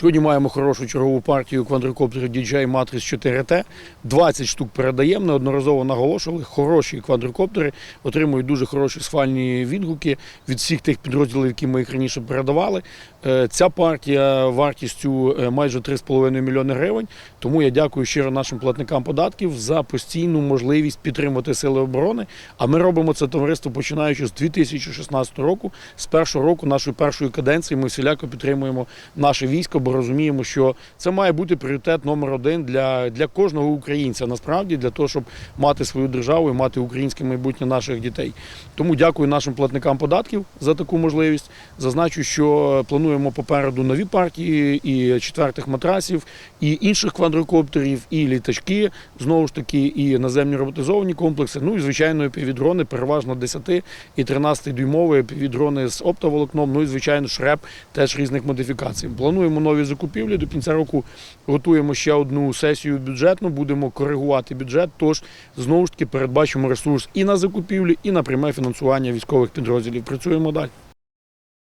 Сьогодні маємо хорошу чергову партію квадрокоптерів DJI Matrix 4T. 20 штук передаємо, неодноразово наголошували. Хороші квадрокоптери отримують дуже хороші схвальні відгуки від всіх тих підрозділів, які ми їх раніше передавали. Е, Ця партія вартістю е, майже 3,5 мільйони гривень. Тому я дякую щиро нашим платникам податків за постійну можливість підтримувати сили оборони. А ми робимо це товариство починаючи з 2016 року. З першого року нашої першої каденції ми всіляко підтримуємо наше військо, бо розуміємо, що це має бути пріоритет номер один для, для кожного українця. Насправді для того, щоб мати свою державу і мати українське майбутнє наших дітей. Тому дякую нашим платникам податків за таку можливість. Зазначу, що плануємо попереду нові партії і четвертих матрасів, і інших квадрокоптерів, і літачки, знову ж таки, і наземні роботизовані комплекси. Ну і звичайно, півдрони, переважно 10 і 13 дюймові півдрони з оптоволокном. Ну і звичайно, шреп теж різних модифікацій. Плануємо нові закупівлі. До кінця року готуємо ще одну сесію бюджетну. Будемо коригувати бюджет. Тож знову ж таки передбачимо ресурс і на закупівлі, і на пряме фінансування військових підрозділів. Працюємо далі.